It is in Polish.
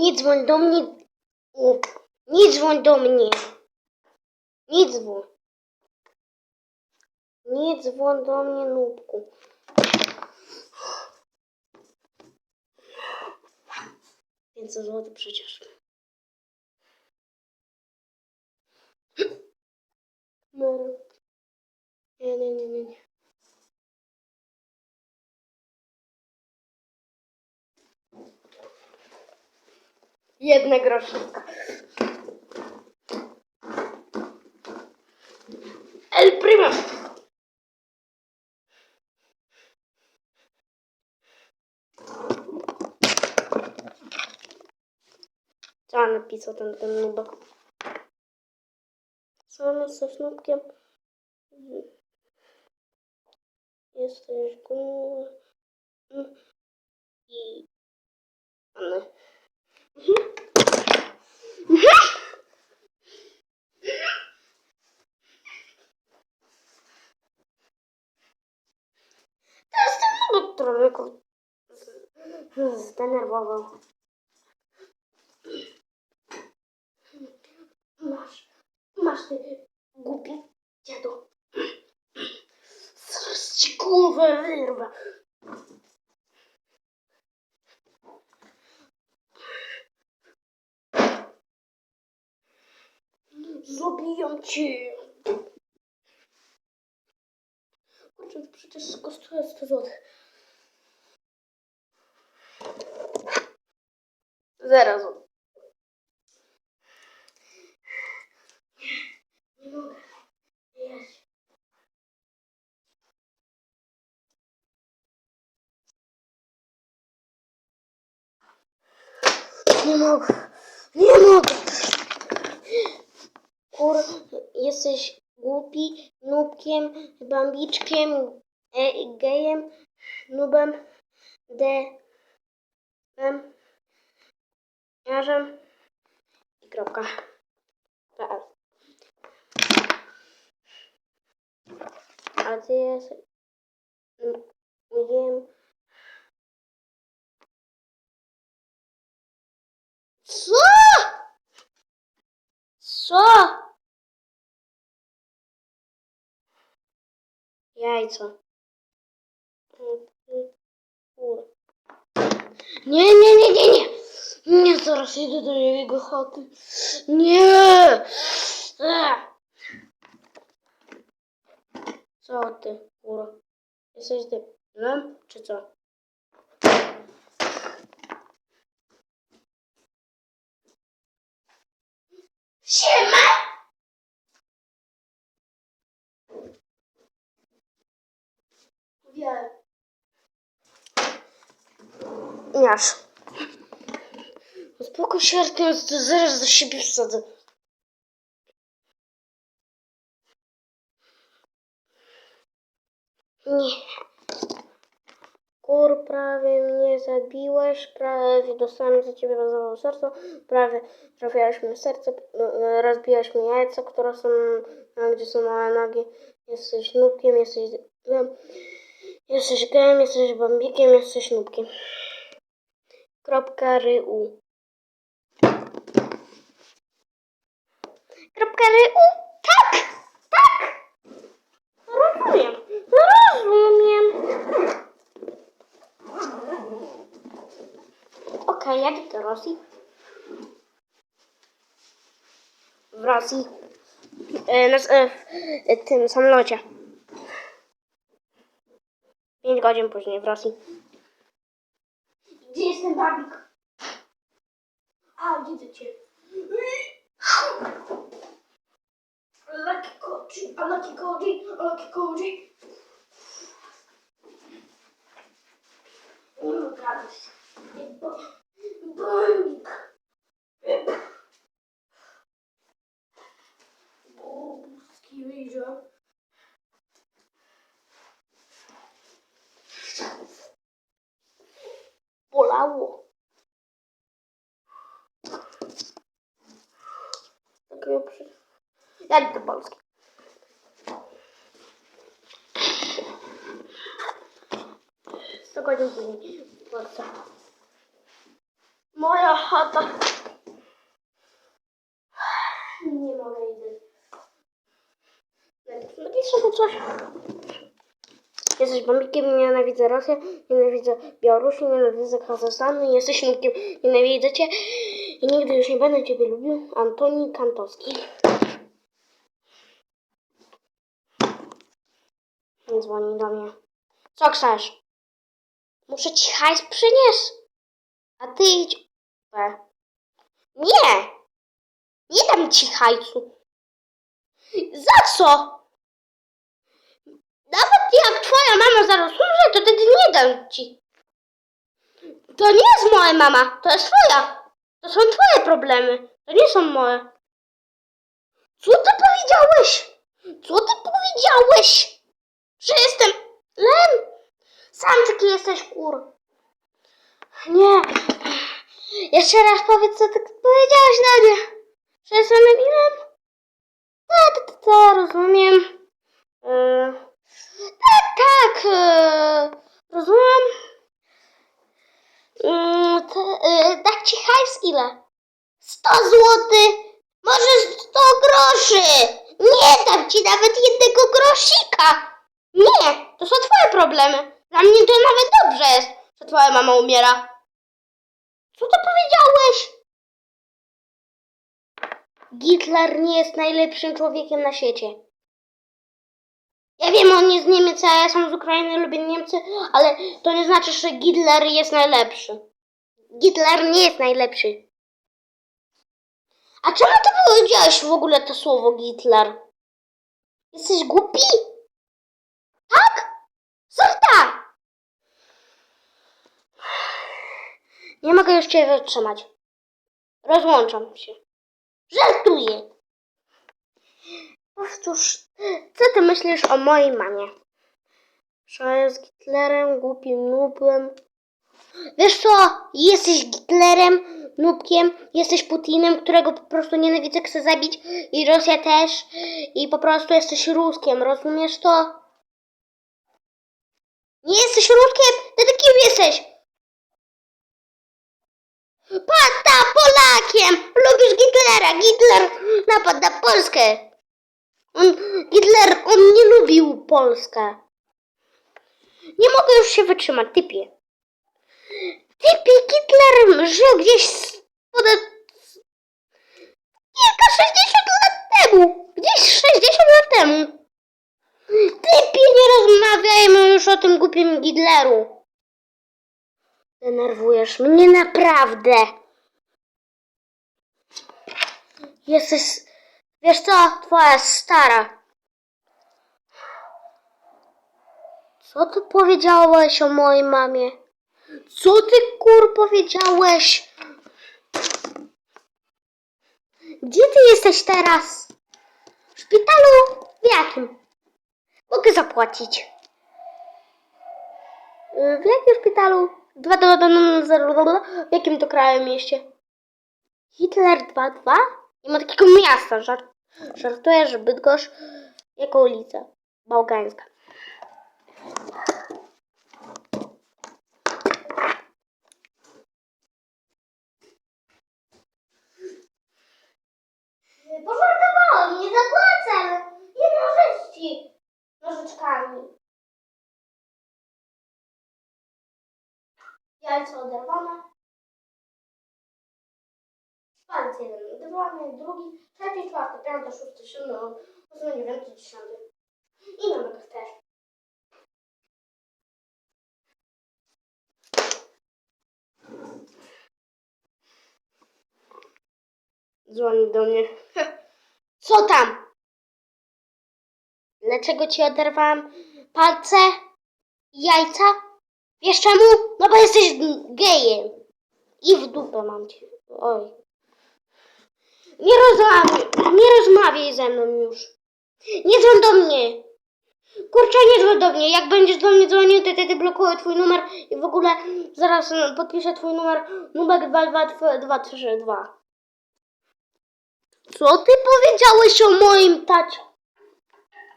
Nie dzwoń do mnie. Nie dzwoń do mnie. Nie dzwoń. Nie dzwoń do mnie, nubku. Pięćset złotych przecież. No. Nie, nie, nie, nie. Nie. Jedna groszówka. El primo. Co napisał ten, ten nubek? On ze sznupkiem? Jesteś głupny. I... One. Тролику зденервував. Маш, маш ти гупі дяду. Срщикова вирва. Zaraz. Zabiją cię. Kurczę, to przecież kosztuje 100 zł. Zero zł. Nie. Nie mogę. Nie mogę. Kur, jesteś głupi, nubkiem, bambiczkiem, e, gejem, nubem, de, jarzem i kropka. A ty jesteś... Wiem... Co? Co? Jajco. Kur. Nie, nie, nie, nie, nie. Nie, zaraz idę do jego chaty. Nie. Co ty, kuro? Jesteś debilem, czy co? Siema! Wiem. Masz. Uspokój się, Artem, to zaraz do siebie wsadzę. Nie. Kur, prawie mnie zabiłeś, prawie dostałem za ciebie zawał serce, prawie trafiałeś mi serce, no, rozbijałeś mi jajca, które są, tam, gdzie są małe nogi. Jesteś nubkiem, jesteś jesteś gejem, jesteś bambikiem, jesteś nubkiem. Kropka ryu. Kropka ryu? Tak! Tak! Rozumiem. Rozumiem. Okej, jak do Rosji? W Rosji. E, na, e, tym samolocie. Pięć godzin później w Rosji. Gdzie jest ten babik? A, widzę cię. Lucky Koji, Lucky Koji, Lucky Koji. Nie mam Bolało. Takiego przy... Jak do Polski. Później w Polsce. Moja chata. Nie mogę iść. Napiszę mu coś. Jesteś bombikiem, nienawidzę Rosję, nienawidzę Białorusi, nienawidzę Kazachstanu, jesteś nukiem, nienawidzę cię i nigdy już nie będę ciebie lubił. Antoni Kantowski. Dzwoni do mnie. Co chcesz? Muszę ci hajs przynieść. A ty idź. Nie! Nie dam ci hajsu. Za co? Nawet jak twoja mama zaraz umrze, to wtedy nie dam ci. To nie jest moja mama, to jest twoja. To są twoje problemy, to nie są moje. Co ty powiedziałeś? Co ty powiedziałeś? Że jestem lem? Sam taki jesteś kur. Nie. Jeszcze raz powiedz, co ty powiedziałeś na mnie. Że jestem debilem? Tak, tak, tak, rozumiem. Yy, tak, tak, yy, rozumiem. To, dać ci hajs ile? 100 złotych, może 100 groszy. Nie dam ci nawet jednego grosika. Nie, to są twoje problemy. Dla mnie to nawet dobrze jest, że twoja mama umiera. Co ty powiedziałeś? Hitler nie jest najlepszym człowiekiem na świecie. Ja wiem, on jest z Niemiec, a ja sam z Ukrainy, lubię Niemcy, ale to nie znaczy, że Hitler jest najlepszy. Hitler nie jest najlepszy. A czemu ty powiedziałeś w ogóle to słowo Hitler? Jesteś głupi? Tak? Sorta! Nie mogę już cię wytrzymać. Rozłączam się. Żartuję. Powtórz, co ty myślisz o mojej mamie? Że jest Hitlerem, głupim nubem. Wiesz co? Jesteś Hitlerem, nubkiem, jesteś Putinem, którego po prostu nienawidzę, chcę zabić i Rosja też. I po prostu jesteś Ruskiem, rozumiesz to? Nie jesteś Ruskiem? Ty kim jesteś? Pada Polakiem! Lubisz Hitlera! Hitler napadł na Polskę! On, Hitler, on nie lubił Polskę. Nie mogę już się wytrzymać, typie. Typie, Hitler żył gdzieś ponad kilka 60 lat temu. Gdzieś 60 lat temu. Typie, nie rozmawiajmy już o tym głupim Hitleru. Denerwujesz mnie naprawdę. Jesteś. Wiesz co? Twoja stara. Co ty powiedziałeś o mojej mamie? Co ty kur powiedziałeś? Gdzie ty jesteś teraz? W szpitalu? W jakim? Mogę zapłacić. W jakim szpitalu? Dwa zero- W jakim to kraju mieście? Hitler 2-2? Nie ma takiego miasta. Żart, żartuję, że Bydgoszcz jako ulica. Bałgańska. Pożartowałam, nie zapłacę. Jedną rzecz ci nożyczkami. Jajco oderwane. Palec jeden oderwany, drugi, trzeci, czwarty, piąty, szósty, siódmy, ósmy, dziewiąty, dziesiąty. I na nogach też. Dzwoni do mnie. Co tam? Dlaczego ci oderwałam palce jajca? Wiesz czemu? No bo jesteś gejem. I w dupę mam cię. Oj. Nie rozmawiaj, nie rozmawiaj ze mną już. Nie dzwoń do mnie. Kurczę, nie dzwoń do mnie. Jak będziesz do mnie dzwonił, to wtedy blokuję twój numer i w ogóle zaraz mm, podpiszę twój numer numer 22232. Co ty powiedziałeś o moim tacie?